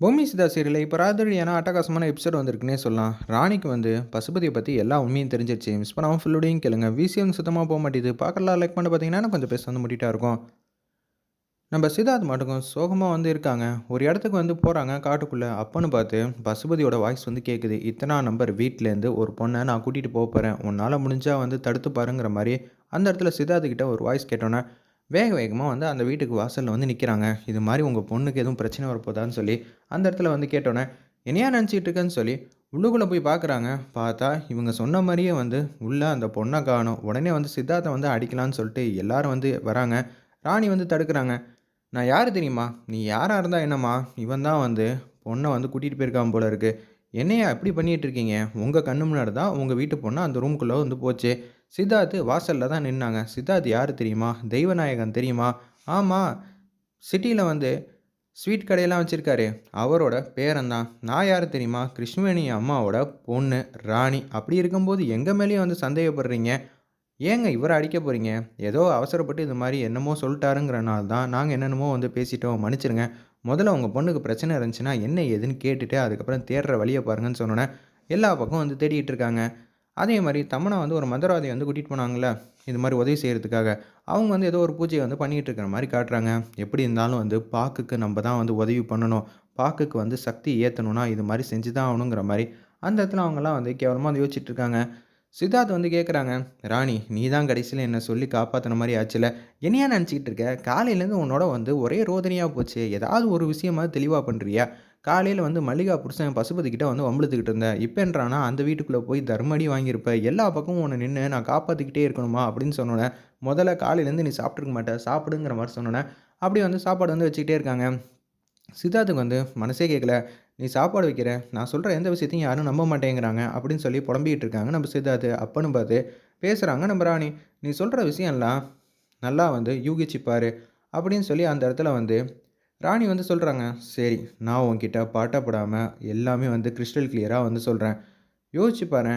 பூமி சிதா சீரியல்ல இப்போ ராத்திரியான அட்டகாசமான எபிசோட் வந்திருக்குன்னே சொல்லலாம். ராணிக்கு வந்து பசுபதியை பற்றி எல்லா உண்மையும் தெரிஞ்சிருச்சு. மிஸ் பண்ணாமல் ஃபுல்லோடையும் கேளுங்க. விசிஎம் சுத்தமாக போக மாட்டேது. பார்க்கலாம் லைக் பண்ணி பார்த்தீங்கன்னா, கொஞ்சம் பேச வந்து முடிட்டா இருக்கும். நம்ம சித்தார்த் மட்டுக்கும் சோகமாக வந்து இருக்காங்க. ஒரு இடத்துக்கு வந்து போகிறாங்க காட்டுக்குள்ளே அப்பன்னு பார்த்து பசுபதியோட வாய்ஸ் வந்து கேட்குது. இத்தனா நம்பர் வீட்டிலேருந்து ஒரு பொண்ணை நான் கூட்டிகிட்டு போக போகிறேன் உன்னால் முடிஞ்சால் வந்து தடுத்து பாருங்கிற மாதிரி அந்த இடத்துல சித்தார்த் ஒரு வாய்ஸ் கேட்டோன்னே, வேக வேகமாக வந்து அந்த வீட்டுக்கு வாசலில் வந்து நிற்கிறாங்க இது மாதிரி உங்கள் பொண்ணுக்கு எதுவும் பிரச்சனை வரப்போதான்னு சொல்லி அந்த இடத்துல வந்து கேட்டோன்னே, என்னையா நினச்சிட்டு இருக்கேன்னு சொல்லி உள்ளுக்குள்ளே போய் பார்க்குறாங்க. பார்த்தா இவங்க சொன்ன மாதிரியே வந்து உள்ளே அந்த பொண்ணை காணும் உடனே வந்து சித்தார்த்தை வந்து அடிக்கலான்னு சொல்லிட்டு எல்லாரும் வந்து வராங்க. ராணி வந்து தடுக்கிறாங்க நான் யார் தெரியுமா? நீ யாராக இருந்தால் என்னம்மா? இவன் தான் வந்து பொண்ணை வந்து கூட்டிகிட்டு போயிருக்கான் போல இருக்குது என்னையா எப்படி பண்ணிகிட்டு இருக்கீங்க? உங்கள் கண்ணு முன்னாடி தான் உங்கள் வீட்டு பொண்ணு அந்த ரூமுக்குள்ளே வந்து போச்சு. சித்தார்த்து வாசலில் தான் நின்னாங்க. சித்தார்த் யார் தெரியுமா? தெய்வநாயகன் தெரியுமா? ஆமாம் சிட்டியில் வந்து ஸ்வீட் கடையெல்லாம் வச்சுருக்காரு அவரோட பேரன்தான் நான் யார் தெரியுமா? கிருஷ்ணவேணி அம்மாவோட பொண்ணு ராணி. அப்படி இருக்கும்போது எங்கள் மேலேயும் வந்து சந்தேகப்படுறீங்க. ஏங்க இவரை அடிக்க போகிறீங்க ஏதோ அவசரப்பட்டு இது மாதிரி என்னமோ சொல்லிட்டாருங்கிறனால தான் நாங்கள் என்னென்னமோ வந்து பேசிட்டோம். மன்னிச்சிடுங்க. முதல்ல உங்கள் பொண்ணுக்கு பிரச்சனை இருந்துச்சுன்னா என்ன ஏதுன்னு கேட்டுட்டு அதுக்கப்புறம் தேடுற வழியை பாருங்கன்னு சொன்னோன்னே எல்லா பக்கம் வந்து தேடிகிட்டு இருக்காங்க. அதே மாதிரி தமனை வந்து ஒரு மந்திரவாதிய வந்து கூட்டிகிட்டு போனாங்களே இது மாதிரி உதவி செய்கிறதுக்காக அவங்க வந்து ஏதோ ஒரு பூஜையை வந்து பண்ணிகிட்டு இருக்கிற மாதிரி காட்டுறாங்க. எப்படி இருந்தாலும் வந்து பாக்குக்கு நம்ம தான் வந்து உதவி பண்ணணும். பாக்குக்கு வந்து சக்தி ஏற்றணும்னா இது மாதிரி செஞ்சு தான் ஆகணுங்கிற மாதிரி அந்த இடத்துல அவங்கலாம் வந்து கேவலமாக வந்து யோசிச்சுட்டு இருக்காங்க. சித்தார்த் வந்து கேட்குறாங்க, ராணி நீ தான் கடைசியில் என்னை சொல்லி காப்பாற்றின மாதிரி ஆச்சுல்ல. என்னையா நினச்சிக்கிட்டு இருக்க? காலையிலேருந்து உன்னோட வந்து ஒரே ரோதனையாக போச்சு. ஏதாவது ஒரு விஷயமாவது தெளிவாக பண்ணுறியா காலையில் வந்து மல்லிகா புருஷன் பசுபதிக்கிட்ட வந்து வம்பளத்துக்கிட்டு இருந்தேன் இப்போ என்றானா அந்த வீட்டுக்குள்ளே போய் தர்ம அடி வாங்கியிருப்ப. எல்லா பக்கமும் உன்னை நின்று நான் காப்பாற்றிக்கிட்டே இருக்கணுமா? அப்படின்னு சொன்னோன்னே முதல்ல காலையிலேருந்து நீ சாப்பிட்ருக்க மாட்டேன் சாப்பிடுங்கிற மாதிரி சொன்னோன்னே அப்படி வந்து சாப்பாடு வந்து வச்சுக்கிட்டே இருக்காங்க. சித்தார்த்துக்கு வந்து மனசே கேட்கல. நீ சாப்பாடு வைக்கிற. நான் சொல்கிற எந்த விஷயத்தையும் யாரும் நம்ப மாட்டேங்கிறாங்க. அப்படின்னு சொல்லி புலம்பிக்கிட்டு இருக்காங்க நம்ம சித்தார்த்து அப்பன்னு பார்த்து பேசுகிறாங்க நம்ம ராணி. நீ சொல்கிற விஷயம்லாம் நல்லா வந்து யூகிச்சுப்பார் அப்படின்னு சொல்லி அந்த இடத்துல வந்து ராணி வந்து சொல்கிறாங்க சரி நான் உன்கிட்ட பாட்டப்படாமல் எல்லாமே வந்து கிறிஸ்டல் கிளியராக வந்து சொல்கிறேன் யோசிச்சு பாரு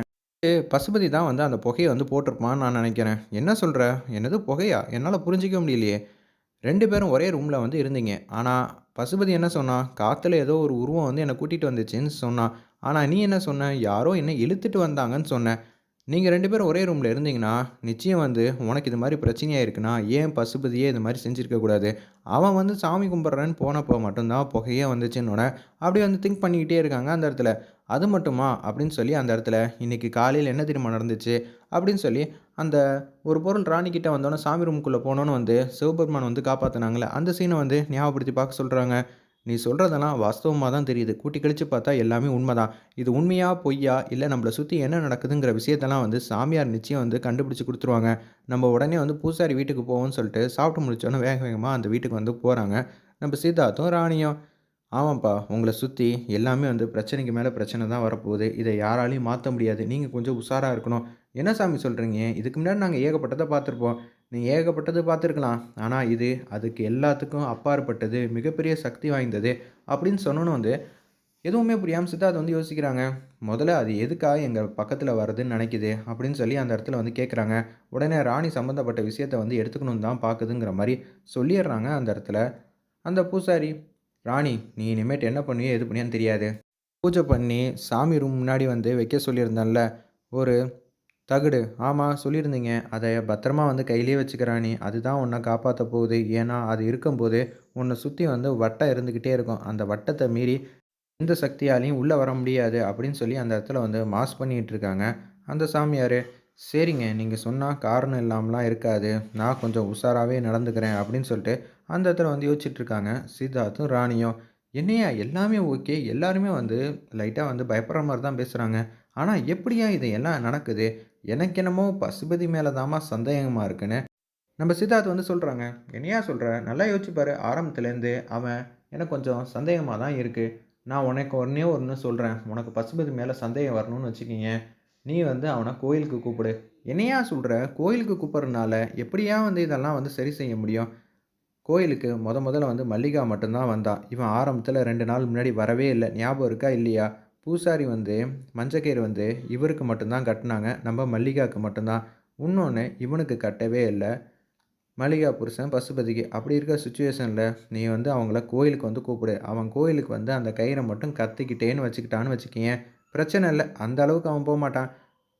பசுபதி தான் வந்து அந்த புகையை வந்து போட்டிருப்பான்னு நான் நினைக்கிறேன். என்ன சொல்கிற என்னது புகையா? என்னால் புரிஞ்சுக்க முடியலையே. ரெண்டு பேரும் ஒரே ரூமில் வந்து இருந்தீங்க. ஆனால் பசுபதி என்ன சொன்னான்? காற்றுல ஏதோ ஒரு உருவம் வந்து என்னை கூட்டிகிட்டு வந்துச்சுன்னு சொன்னான். ஆனால் நீ என்ன சொன்ன? யாரோ என்னை இழுத்துட்டு வந்தாங்கன்னு சொன்னேன் நீங்கள் ரெண்டு பேரும் ஒரே ரூமில் இருந்தீங்கன்னா, நிச்சயம் வந்து உனக்கு இது மாதிரி பிரச்சனையாக இருக்குன்னா, ஏன் பசுபதியே இது மாதிரி செஞ்சுருக்கக்கூடாது அவன் வந்து சாமி கும்பிட்றேன்னு போனப்போ மட்டும்தான் புகையே வந்துச்சுன்னோனே, அப்படியே வந்து திங்க் பண்ணிக்கிட்டே இருக்காங்க அந்த இடத்துல. அது மட்டுமா? அப்படின்னு சொல்லி அந்த இடத்துல, இன்னைக்கு காலையில் என்ன தெரியுமா நடந்துச்சு? அப்படின்னு சொல்லி அந்த ஒரு பொருள் ராணிக்கிட்ட வந்தோன்னே சாமி ரூமுக்குள்ளே போனோன்னு வந்து சிவபெருமான் வந்து காப்பாற்றினாங்களே அந்த சீனை வந்து ஞாபகப்படுத்தி பார்க்க சொல்கிறாங்க நீ சொல்கிறதெல்லாம் வாஸ்தவமாக தான் தெரியுது. கூட்டி கழித்து பார்த்தா எல்லாமே உண்மதான். இது உண்மையா? பொய்யா? இல்லை நம்மளை சுற்றி என்ன நடக்குதுங்கிற விஷயத்தெல்லாம் வந்து சாமியார் நிச்சயம் வந்து கண்டுபிடிச்சு கொடுத்துருவாங்க நம்ம உடனே வந்து பூசாரி வீட்டுக்கு போவோம்னு சொல்லிட்டு சாப்பிட்டு முடிச்சோன்னே வேக வேகமாக அந்த வீட்டுக்கு வந்து போகிறாங்க நம்ம சித்தார்த்தும், ராணியும். ஆமாம்ப்பா உங்களை சுற்றி எல்லாமே வந்து பிரச்சனைக்கு மேலே பிரச்சனை தான் வரப்போகுது. இதை யாராலையும் மாற்ற முடியாது. நீங்கள் கொஞ்சம் உஷாராக இருக்கணும். என்ன சாமி சொல்கிறீங்க இதுக்கு முன்னாடி நாங்கள் ஏகப்பட்டதை பார்த்துருப்போம். நீ ஏகப்பட்டது பார்த்துருக்கலாம். ஆனால் இது அதுக்கு எல்லாத்துக்கும் அப்பாற்பட்டது. மிகப்பெரிய சக்தி வாய்ந்தது. அப்படின்னு சொன்னோன்னு வந்து எதுவுமே புரியாம சித்தார்த் வந்து யோசிக்கிறாங்க. முதல்ல அது எதுக்காக எங்கள் பக்கத்தில் வருதுன்னு நினைக்குது? அப்படின்னு சொல்லி அந்த இடத்துல வந்து கேட்குறாங்க. உடனே ராணி சம்மந்தப்பட்ட விஷயத்த வந்து எடுத்துக்கணும் தான் பார்க்குதுங்கிற மாதிரி சொல்லிடுறாங்க அந்த இடத்துல. அந்த பூசாரி, ராணி நீ இனிமேட்டு என்ன பண்ணியோ எது பண்ணியான்னு தெரியாது. பூஜை பண்ணி சாமி ரூம் முன்னாடி வந்து வைக்க சொல்லியிருந்தேன்ல, ஒரு தகடு. ஆமாம் சொல்லியிருந்தீங்க. அதை பத்திரமா வந்து கையிலேயே வச்சுக்கிறானி அதுதான் உன்னை காப்பாற்ற போகுது. ஏன்னா அது இருக்கும்போது உன்னை சுற்றி வந்து வட்டம் இருந்துக்கிட்டே இருக்கும். அந்த வட்டத்தை மீறி எந்த சக்தியாலையும் உள்ளே வர முடியாது. அப்படின்னு சொல்லி அந்த இடத்துல வந்து மாஸ் பண்ணிகிட்டு இருக்காங்க. அந்த சாமியார் சரிங்க நீங்கள் சொன்னால் காரணம் இல்லாமலாம் இருக்காது. நான் கொஞ்சம் உஷாராகவே நடந்துக்கிறேன். அப்படின்னு சொல்லிட்டு அந்த இடத்துல வந்து யோசிச்சுட்டு இருக்காங்க. சித்தார்த்தும், ராணியும். என்னையா எல்லாமே ஓகே. எல்லாருமே வந்து லைட்டாக வந்து பயப்படுற மாதிரி தான் பேசுகிறாங்க ஆனால் எப்படியா இது எல்லாம் நடக்குது? எனக்கு என்னமோ பசுபதி மேலே தாமா சந்தேகமாக இருக்குன்னு நம்ம சித்தார்த் வந்து சொல்கிறாங்க என்னையா சொல்கிற நல்லா யோசிச்சு ஆரம்பத்துலேருந்து அவன் எனக்கு கொஞ்சம் சந்தேகமாக தான் இருக்குது நான் உனக்கு ஒன்றே ஒன்று சொல்கிறேன் உனக்கு பசுபதி மேலே சந்தேகம் வரணும்னு வச்சுக்கிங்க நீ வந்து அவனை கோயிலுக்கு கூப்பிடு. என்னையா சொல்கிற கோயிலுக்கு கூப்பிட்றதுனால எப்படியா வந்து இதெல்லாம் வந்து சரி செய்ய முடியும்? கோயிலுக்கு முத முதல்ல வந்து மல்லிகா மட்டும்தான் வந்தா. இவன் ஆரம்பத்தில் ரெண்டு நாள் முன்னாடி வரவே இல்லை ஞாபகம் இருக்கா? இல்லையா? பூசாரி வந்து மஞ்சக்கயிறு வந்து இவருக்கு மட்டும்தான் கட்டினாங்க. நம்ம மல்லிகாவுக்கு மட்டும்தான். இன்னொன்று இவனுக்கு கட்டவே இல்லை. மல்லிகா புருஷன் பசுபதிக்கு அப்படி இருக்கிற சுச்சுவேஷனில் நீ வந்து அவங்கள கோயிலுக்கு வந்து கூப்பிடு. அவன் கோயிலுக்கு வந்து அந்த கயிறை மட்டும் கத்திக்கிட்டேன்னு வச்சுக்கிட்டான்னு வச்சுக்கேன் பிரச்சனை இல்லை. அந்த அளவுக்கு அவன் போக மாட்டான்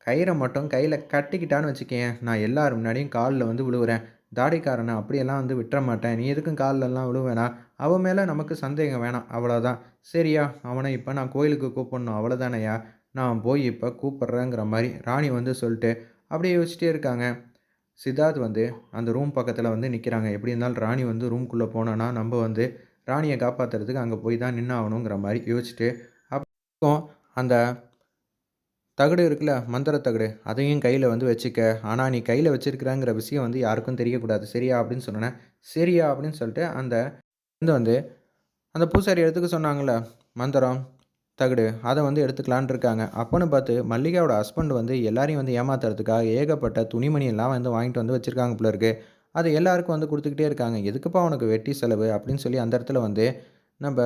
கயிறை மட்டும் கையில் கட்டிக்கிட்டான்னு வச்சுக்கேன் நான் எல்லார் முன்னாடியும் காலில் வந்து விழுவுறேன். தாடிக்காரனை அப்படியெல்லாம் வந்து விட்டுற மாட்டேன். நீ எதுக்கும் காலிலெல்லாம் விழுவேனா? அவன் மேலே நமக்கு சந்தேகம் வேணாம். அவ்வளோதான் சரியா அவனை இப்போ நான் கோயிலுக்கு கூப்பிடணும். அவ்வளோதானையா நான் போய் இப்போ கூப்பிட்றேங்கிற மாதிரி ராணி வந்து சொல்லிட்டு அப்படியே யோசிச்சிட்டே இருக்காங்க. சித்தார்த் வந்து அந்த ரூம் பக்கத்தில் வந்து நிற்கிறாங்க எப்படி இருந்தாலும் ராணி வந்து ரூம்குள்ளே போனோன்னா நம்ம வந்து ராணியை காப்பாற்றுறதுக்கு அங்கே போய் தான் நின்னாகணுங்கிற மாதிரி யோசிச்சுட்டு அப்போ அந்த தகடு இருக்குல்ல மந்திர தகடு அதையும் கையில் வந்து வச்சுக்க. ஆனால் நீ கையில் வச்சுருக்கிறாங்கிற விஷயம் வந்து யாருக்கும் தெரியக்கூடாது. சரியா அப்படின்னு சொன்னேன் சரியா அப்படின்னு சொல்லிட்டு அந்த வந்து வந்து அந்த பூசாரி எடுத்துக்க சொன்னாங்கள மந்திரம் தகடு அதை வந்து எடுத்துக்கலான் இருக்காங்க. அப்போன்னு பார்த்து மல்லிகாவோட ஹஸ்பண்ட் வந்து எல்லாரையும் வந்து ஏமாத்துறதுக்காக ஏகப்பட்ட துணிமணி எல்லாம் வந்து வாங்கிட்டு வந்து வச்சுருக்காங்க போல இருக்குது அது எல்லாருக்கும் வந்து கொடுத்துக்கிட்டே இருக்காங்க. எதுக்குப்பா உனக்கு வெட்டி செலவு அப்படின்னு சொல்லி அந்த இடத்துல வந்து நம்ம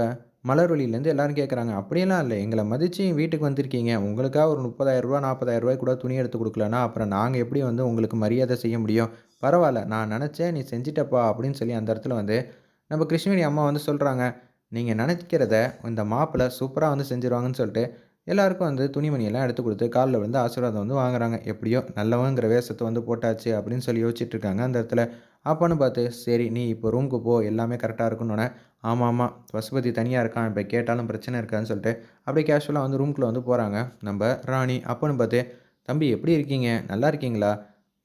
மலர்வழியிலேருந்து எல்லோரும் கேட்குறாங்க அப்படியெல்லாம் இல்லை. எங்களை மதித்து வீட்டுக்கு வந்திருக்கீங்க. உங்களுக்காக ஒரு முப்பதாயிரரூபா நாற்பதாயிரரூபாய் கூட துணி எடுத்து கொடுக்கலனா அப்புறம் நாங்கள் எப்படி வந்து உங்களுக்கு மரியாதை செய்ய முடியும்? பரவாயில்ல. நான் நினச்சேன் நீ செஞ்சிட்டப்பா அப்படின்னு சொல்லி அந்த இடத்துல வந்து நம்ம கிருஷ்ணகிரி அம்மா வந்து சொல்கிறாங்க நீங்கள் நினைக்கிறத இந்த மாப்பிள்ளை சூப்பராக வந்து செஞ்சுருவாங்கன்னு சொல்லிட்டு எல்லாருக்கும் வந்து துணிமணியெல்லாம் எடுத்து கொடுத்து காலில் வந்து ஆசீர்வாதம் வந்து வாங்குறாங்க. எப்படியோ நல்லவங்கிற வேஷத்தை வந்து போட்டாச்சு அப்படின்னு சொல்லி யோசிச்சுட்டு இருக்காங்க அந்த இடத்துல. அப்போன்னு பார்த்து சரி நீ இப்போ ரூமுக்கு போ. எல்லாமே கரெக்டாக இருக்குன்னு ஆமாம் ஆமாம் பசுபதி தனியாக இருக்கான் இப்போ கேட்டாலும் பிரச்சனை இருக்கான்னு சொல்லிட்டு அப்படியே கேஷுவலாக வந்து ரூம்குள்ளே வந்து போகிறாங்க நம்ம ராணி அப்போன்னு பார்த்து தம்பி எப்படி இருக்கீங்க? நல்லா இருக்கீங்களா?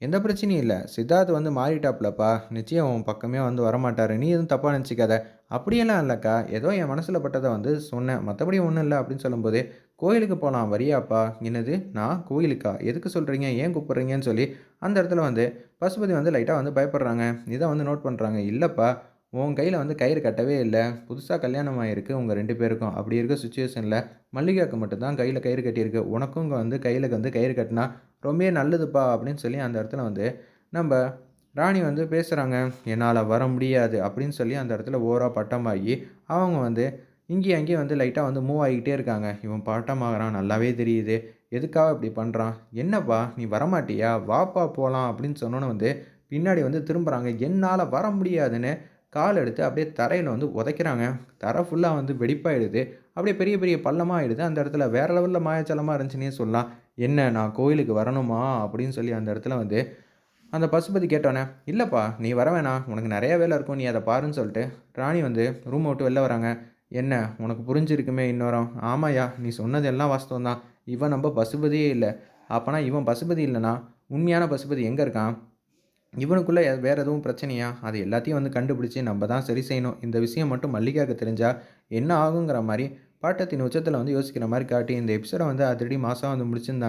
எந்த பிரச்சனையும் இல்லை. சித்தார்த் வந்து மாறிட்டாப்லப்பா. நிச்சயம் உன் பக்கமே வந்து வரமாட்டார். நீ எதுவும் தப்பாக நினச்சிக்காத. அப்படியெல்லாம் இல்லைக்கா. ஏதோ என் மனசில் பட்டதை வந்து சொன்னேன். மற்றபடி ஒன்றும் இல்லை அப்படின்னு சொல்லும்போது கோயிலுக்கு போகலாம் வரியாப்பா. என்னது? நான்? கோயிலுக்கா? எதுக்கு சொல்கிறீங்க ஏன் கூப்பிட்றீங்கன்னு சொல்லி அந்த இடத்துல வந்து பசுபதி வந்து லைட்டாக வந்து பயப்படுறாங்க. இதை வந்து நோட் பண்ணுறாங்க இல்லைப்பா. உன் கையில் வந்து கயிறு கட்டவே இல்லை. புதுசாக கல்யாணம் ஆகிருக்கு உங்கள் ரெண்டு பேருக்கும். அப்படி இருக்க சுச்சுவேஷனில் மல்லிகாவுக்கு மட்டும்தான் கையில் கயிறு கட்டியிருக்கு. உனக்கும் இங்கே வந்து கையில் வந்து கயிறு கட்டினா ரொம்பவே நல்லதுப்பா அப்படின்னு சொல்லி அந்த இடத்துல வந்து நம்ம ராணி வந்து பேசுகிறாங்க என்னால் வர முடியாது அப்படின்னு சொல்லி அந்த இடத்துல ஓராக பட்டமாகி அவங்க வந்து இங்கேயும் அங்கேயும் வந்து லைட்டாக வந்து மூவ் ஆகிக்கிட்டே இருக்காங்க. இவன் பட்டமாகறான் நல்லாவே தெரியுது. எதுக்காக இப்படி பண்ணுறான் என்னப்பா நீ வரமாட்டியா? வாப்பா போகலாம் அப்படின்னு சொன்னோன்னு வந்து பின்னாடி வந்து திரும்புகிறாங்க என்னால் வர முடியாதுன்னு கால் எடுத்து அப்படியே தரையில் வந்து உதைக்கிறாங்க. தரை ஃபுல்லாக வந்து வெடிப்பாயிடுது. அப்படியே பெரிய பெரிய பள்ளமாக ஆயிடுது அந்த இடத்துல வேறு லெவலில் மாயாச்சலமாக இருந்துச்சுன்னே சொல்லலாம். என்ன நான் கோயிலுக்கு வரணுமா? அப்படின்னு சொல்லி அந்த இடத்துல வந்து அந்த பசுபதி கேட்டோன்னே இல்லைப்பா நீ வர வேணாம். உனக்கு நிறைய வேலை இருக்கும். நீ அதை பாருன்னு சொல்லிட்டு ராணி வந்து ரூம் விட்டு வெளில வராங்க. என்ன உனக்கு புரிஞ்சிருக்குமே இன்னொரும்? ஆமாயா நீ சொன்னது எல்லாம் வாஸ்தவம் தான். இவன் நம்ம பசுபதியே இல்லை. அப்போனா இவன் பசுபதி இல்லைனா? உண்மையான பசுபதி எங்கே இருக்கான்? இவனுக்குள்ளே வேறு எதுவும் பிரச்சனையா? அது எல்லாத்தையும் வந்து கண்டுபிடிச்சி நம்ம தான் சரி செய்யணும். இந்த விஷயம் மட்டும் மல்லிகாவுக்கு தெரிஞ்சால் என்ன ஆகுங்கிற மாதிரி பாட்டத்தின் உச்சத்தில் வந்து யோசிக்கிற மாதிரி காட்டி இந்த எபிசோடை வந்து அதிரடி மாதம் வந்து முடிச்சிருந்தாங்க.